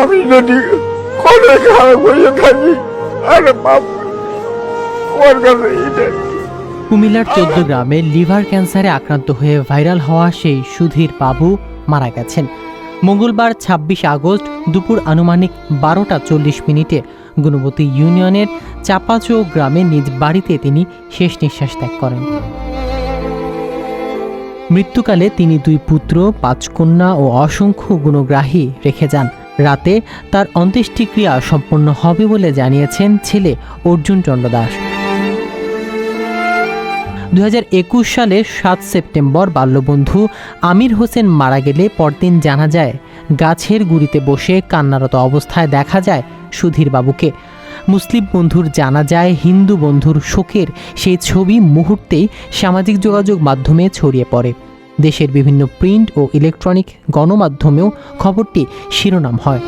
আমি যদি কোনো খারাপ হয়ে থাকি, আরে বাপ ওর কাছে কুমিল্লার চোদ্দ গ্রামে লিভার ক্যান্সারে আক্রান্ত হয়ে ভাইরাল হওয়া সেই সুধীর বাবু মারা গেছেন। মঙ্গলবার ২৬ আগস্ট দুপুর আনুমানিক বারোটা চল্লিশ মিনিটে গুণবতী ইউনিয়নের চাপাচৌ গ্রামে নিজ বাড়িতে তিনি শেষ নিঃশ্বাস ত্যাগ করেন। মৃত্যুকালে তিনি দুই পুত্র পাঁচ কন্যা ও অসংখ্য গুণগ্রাহী রেখে যান। রাতে তার অন্ত্যেষ্টিক্রিয়া সম্পন্ন হবে বলে জানিয়েছেন ছেলে অর্জুন চন্দ্র দাস দু হাজার একুশ সালে সাত সেপ্টেম্বর বাল্যবন্ধু আমির হোসেন মারা গেলে পরদিন জানা যায়, গাছের গুড়িতে বসে কান্নারত অবস্থায় দেখা যায় সুধীর বাবুকে। মুসলিম বন্ধুর জানা যায়, হিন্দু বন্ধুর শোকের সেই ছবি মুহূর্তেই সামাজিক যোগাযোগ মাধ্যমে ছড়িয়ে পড়ে। দেশের বিভিন্ন প্রিন্ট ও ইলেকট্রনিক গণমাধ্যমেও খবরটি শিরোনাম হয়।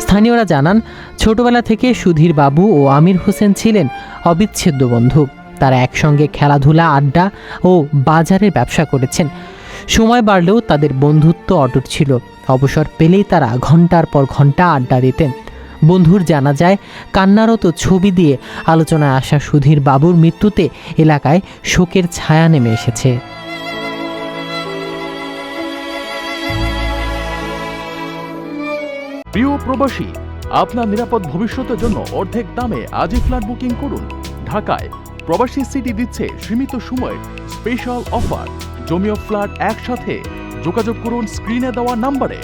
স্থানীয়রা জানান, ছোটবেলা থেকে সুধীর বাবু ও আমির হোসেন ছিলেন অবিচ্ছেদ্য বন্ধু। তারা একসঙ্গে খেলাধুলা, আড্ডা ও বাজারের ব্যবসা করেছেন। সময় বাড়লেও তাদের বন্ধুত্ব অটুট ছিল। অবসর পেলেই তারা ঘণ্টার পর ঘণ্টা আড্ডা দিতেন। বন্ধুর জানা যায়, কান্নারত ছবি দিয়ে আলোচনায় আসা সুধীর বাবুর মৃত্যুতে এলাকায় শোকের ছায়া নেমে এসেছে। প্রিয় প্রবাসী, আপনার নিরাপদ ভবিষ্যতের জন্য অর্ধেক দামে আজই ফ্ল্যাট বুকিং করুন। ঢাকায় প্রবাসী সিটি দিচ্ছে সীমিত সময়ের স্পেশাল অফার। জমি ও ফ্ল্যাট একসাথে। যোগাযোগ করুন স্ক্রিনে দেওয়া নাম্বারে।